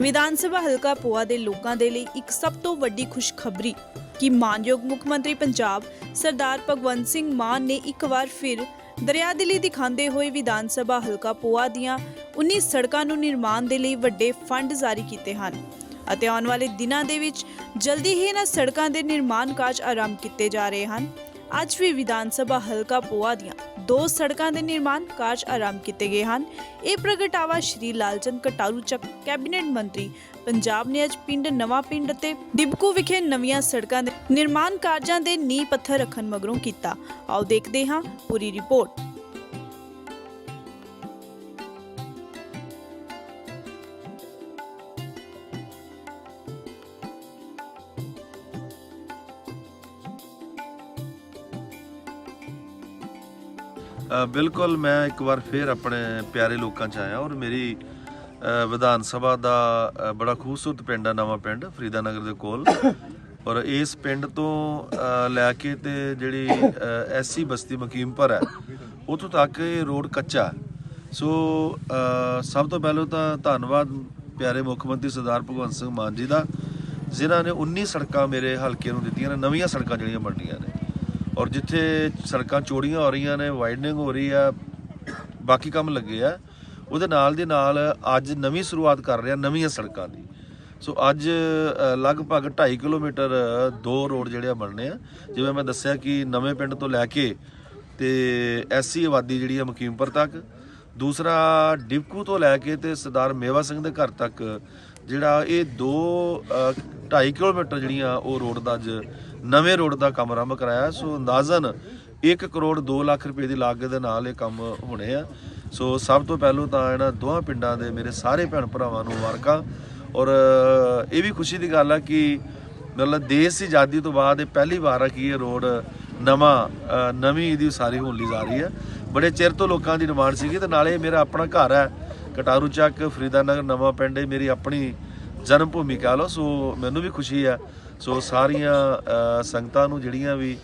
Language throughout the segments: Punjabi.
ਵਿਧਾਨ ਸਭਾ ਹਲਕਾ ਪੋਆ ਦੇ ਲੋਕਾਂ ਦੇ ਲਈ ਇੱਕ ਸਭ ਤੋਂ ਵੱਡੀ ਖੁਸ਼ਖਬਰੀ ਕਿ ਮਾਨਯੋਗ ਮੁੱਖ ਮੰਤਰੀ ਪੰਜਾਬ ਸਰਦਾਰ ਭਗਵੰਤ ਸਿੰਘ ਮਾਨ ਨੇ ਇੱਕ ਵਾਰ ਫਿਰ ਦਰਿਆਦਿਲੀ ਦਿਖਾਉਂਦੇ ਹੋਏ ਵਿਧਾਨ ਸਭਾ ਹਲਕਾ ਪੋਆ ਦੀਆਂ 19 ਸੜਕਾਂ ਨੂੰ ਨਿਰਮਾਣ ਦੇ ਲਈ ਵੱਡੇ ਫੰਡ ਜਾਰੀ ਕੀਤੇ ਹਨ ਅਤੇ ਆਉਣ ਵਾਲੇ ਦਿਨਾਂ ਦੇ ਵਿੱਚ ਜਲਦੀ ਹੀ ਇਹਨਾਂ ਸੜਕਾਂ ਦੇ ਨਿਰਮਾਣ ਕਾਰਜ ਆਰੰਭ ਕੀਤੇ ਜਾ ਰਹੇ ਹਨ। ਅੱਜ ਵੀ ਵਿਧਾਨ ਸਭਾ ਹਲਕਾ ਪੋਆ ਦੀਆਂ ਦੋ ਸੜਕਾਂ ਦੇ ਨਿਰਮਾਣ ਕਾਰਜ ਆਰੰਭ ਕੀਤੇ ਗਏ ਹਨ। ਇਹ ਪ੍ਰਗਟਾਵਾ ਸ਼੍ਰੀ ਲਾਲਚੰਦ ਕਟਾਰੂ ਚੱਕ ਕੈਬਨਿਟ ਮੰਤਰੀ, ਪੰਜਾਬ ਨੇ ਅੱਜ ਪਿੰਡ ਨਵਾਂ ਪਿੰਡ ਅਤੇ ਡਿਬਕੂ ਵਿਖੇ ਨਵੀਆਂ ਸੜਕਾਂ ਦੇ ਨਿਰਮਾਣ ਕਾਰਜਾਂ ਦੇ ਨੀਂਹ ਪੱਥਰ ਰੱਖਣ ਮਗਰੋਂ ਕੀਤਾ। ਆਓ ਦੇਖਦੇ ਹਾਂ ਪੂਰੀ ਰਿਪੋਰਟ। ਬਿਲਕੁਲ ਮੈਂ ਇੱਕ ਵਾਰ ਫੇਰ ਆਪਣੇ ਪਿਆਰੇ ਲੋਕਾਂ 'ਚ ਆਇਆ ਔਰ ਮੇਰੀ ਵਿਧਾਨ ਸਭਾ ਦਾ ਬੜਾ ਖੂਬਸੂਰਤ ਪਿੰਡ ਆ, ਨਵਾਂ ਪਿੰਡ, ਫਰੀਦਾ ਨਗਰ ਦੇ ਕੋਲ। ਔਰ ਇਸ ਪਿੰਡ ਤੋਂ ਲੈ ਕੇ ਤੇ ਜਿਹੜੀ ਐਸਸੀ ਬਸਤੀ ਮਕੀਮਪੁਰ ਹੈ, ਉਥੋਂ ਤੱਕ ਇਹ ਰੋਡ ਕੱਚਾ ਸੋ ਸਭ ਤੋਂ ਪਹਿਲਾਂ ਤਾਂ ਧੰਨਵਾਦ ਪਿਆਰੇ ਮੁੱਖ ਮੰਤਰੀ ਸਰਦਾਰ ਭਗਵੰਤ ਸਿੰਘ ਮਾਨ ਜੀ ਦਾ, ਜਿਨ੍ਹਾਂ ਨੇ 19 ਸੜਕਾਂ ਮੇਰੇ ਹਲਕੇ ਨੂੰ ਦਿੱਤੀਆਂ ਨੇ, ਨਵੀਆਂ ਸੜਕਾਂ ਜਿਹੜੀਆਂ ਬਣਨੀਆਂ ਨੇ। ਔਰ ਜਿੱਥੇ ਸੜਕਾਂ ਚੋੜੀਆਂ ਹੋ ਰਹੀਆਂ ਨੇ ਵਾਈਡਨਿੰਗ ਹੋ ਰਹੀ ਆ ਬਾਕੀ ਕੰਮ ਲੱਗੇ ਆ। ਉਹਦੇ ਨਾਲ ਦੇ ਨਾਲ ਅੱਜ ਨਵੀਂ ਸ਼ੁਰੂਆਤ ਕਰ ਰਿਹਾ ਨਵੀਆਂ ਸੜਕਾਂ ਦੀ। ਸੋ ਅੱਜ ਲਗਭਗ 2.5 ਕਿਲੋਮੀਟਰ ਦੋ ਰੋਡ ਜਿਹੜੇ ਆ ਬਣਨੇ ਆ। ਜਿਵੇਂ ਮੈਂ ਦੱਸਿਆ ਕਿ ਨਵੇਂ ਪਿੰਡ ਤੋਂ ਲੈ ਕੇ ਤੇ ਐਸਸੀ ਆਬਾਦੀ ਜਿਹੜੀ ਆ ਮਕੀਮਪੁਰ ਤੱਕ ਦੂਸਰਾ ਡਿਪਕੂ ਤੋਂ ਲੈ ਕੇ ਤੇ ਸਰਦਾਰ ਮੇਵਾ ਸਿੰਘ ਦੇ ਘਰ ਤੱਕ ਜਿਹੜਾ ਇਹ ਦੋ ਅ, 2.5 ਕਿਲੋਮੀਟਰ ਜਿਹੜੀਆਂ ਉਹ ਰੋਡ ਦਾ ਅੱਜ ਨਵੇਂ ਰੋਡ ਦਾ ਕੰਮ ਆਰੰਭ ਕਰਾਇਆ ਸੋ ਅੰਦਾਜ਼ਨ 1 ਕਰੋੜ 2 ਲੱਖ ਰੁਪਏ ਦੀ ਲਾਗਤ ਦੇ ਨਾਲ ਇਹ ਕੰਮ ਹੋਣੇ ਆ। ਸੋ ਸਭ ਤੋਂ ਪਹਿਲੋਂ ਤਾਂ ਇਹਨਾਂ ਦੋਹਾਂ ਪਿੰਡਾਂ ਦੇ ਮੇਰੇ ਸਾਰੇ ਭੈਣ ਭਰਾਵਾਂ ਨੂੰ ਮੁਬਾਰਕਾਂ। ਔਰ ਇਹ ਵੀ ਖੁਸ਼ੀ ਦੀ ਗੱਲ ਆ ਕਿ ਮਤਲਬ ਦੇਸ਼ ਦੀ ਆਜ਼ਾਦੀ ਤੋਂ ਬਾਅਦ ਇਹ ਪਹਿਲੀ ਵਾਰ ਆ ਕਿ ਇਹ ਰੋਡ ਨਵਾਂ ਨਵੀਂ ਇਹਦੀ ਉਸਾਰੀ ਹੋਣ ਲਈ ਜਾ ਰਹੀ ਹੈ। ਬੜੇ ਚਿਰ ਤੋਂ ਲੋਕਾਂ ਦੀ ਡਿਮਾਂਡ ਸੀਗੀ ਤੇ ਨਾਲੇ ਮੇਰਾ ਆਪਣਾ ਘਰ ਹੈ। ਕਟਾਰੂ ਚੱਕ, ਫਰੀਦਾਨਗਰ ਨਵਾਂ ਪਿੰਡ, ਇਹ ਮੇਰੀ ਆਪਣੀ ਜਨਮ ਭੂਮੀ ਕਹ ਲਓ, ਸੋ ਮੈਨੂੰ ਵੀ ਖੁਸ਼ੀ ਹੈ। ਸੋ ਸਾਰੀਆਂ ਸੰਗਤਾਂ ਨੂੰ ਜਿਹੜੀਆਂ ਵੀ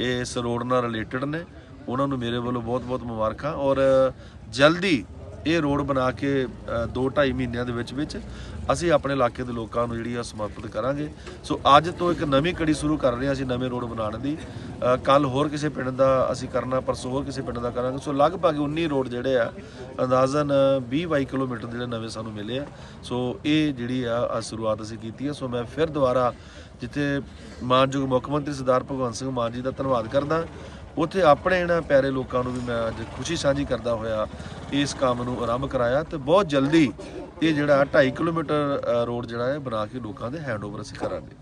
ਇਸ ਰੋਡ ਨਾਲ ਰਿਲੇਟਡ ਨੇ, ਉਹਨਾਂ ਨੂੰ ਮੇਰੇ ਵੱਲੋਂ ਬਹੁਤ-ਬਹੁਤ ਮੁਬਾਰਕਾਂ ਔਰ ਜਲਦੀ ਇਹ ਰੋਡ ਬਣਾ ਕੇ 2-2.5 ਮਹੀਨਿਆਂ ਦੇ ਵਿੱਚ ਵਿੱਚ ਅਸੀਂ ਆਪਣੇ ਇਲਾਕੇ ਦੇ ਲੋਕਾਂ ਨੂੰ ਜਿਹੜੀ ਆ ਸਮਰਪਿਤ ਕਰਾਂਗੇ। ਸੋ ਅੱਜ ਤੋਂ ਇੱਕ ਨਵੀਂ ਕੜੀ ਸ਼ੁਰੂ ਕਰ ਰਹੇ ਹਾਂ ਅਸੀਂ ਨਵੇਂ ਰੋਡ ਬਣਾਉਣ ਦੀ। ਕੱਲ ਹੋਰ ਕਿਸੇ ਪਿੰਡ ਦਾ ਅਸੀਂ ਕਰਨਾ, ਪਰਸੋਂ ਹੋਰ ਕਿਸੇ ਪਿੰਡ ਦਾ ਕਰਾਂਗੇ। ਸੋ ਲਗਭਗ 19 ਰੋਡ ਜਿਹੜੇ ਆ, ਅੰਦਾਜ਼ਨ 20-22 ਕਿਲੋਮੀਟਰ ਜਿਹੜੇ ਨਵੇਂ ਸਾਨੂੰ ਮਿਲੇ ਆ। ਸੋ ਇਹ ਜਿਹੜੀ ਆ ਸ਼ੁਰੂਆਤ ਅਸੀਂ ਕੀਤੀ ਹੈ ਸੋ ਮੈਂ ਫਿਰ ਦੁਬਾਰਾ ਜਿੱਥੇ ਮਾਨਯੋਗ ਮੁੱਖ ਮੰਤਰੀ ਸਰਦਾਰ ਭਗਵੰਤ ਸਿੰਘ ਮਾਨ ਜੀ ਦਾ ਧੰਨਵਾਦ ਕਰਦਾ। ਉੱਥੇ ਆਪਣੇ ਇਹਨਾਂ ਪਿਆਰੇ ਲੋਕਾਂ ਨੂੰ ਵੀ ਮੈਂ ਅੱਜ ਖੁਸ਼ੀ ਸਾਂਝੀ ਕਰਦਾ ਹੋਇਆ ਇਸ ਕੰਮ ਨੂੰ ਆਰੰਭ ਕਰਾਇਆ ਤੇ ਬਹੁਤ ਜਲਦੀ ਇਹ ਜਿਹੜਾ 2.5 ਕਿਲੋਮੀਟਰ ਰੋਡ ਜਿਹੜਾ ਹੈ ਬਣਾ ਕੇ ਲੋਕਾਂ ਦੇ ਹੈਂਡਓਵਰ ਅਸੀਂ ਕਰਾਂਗੇ।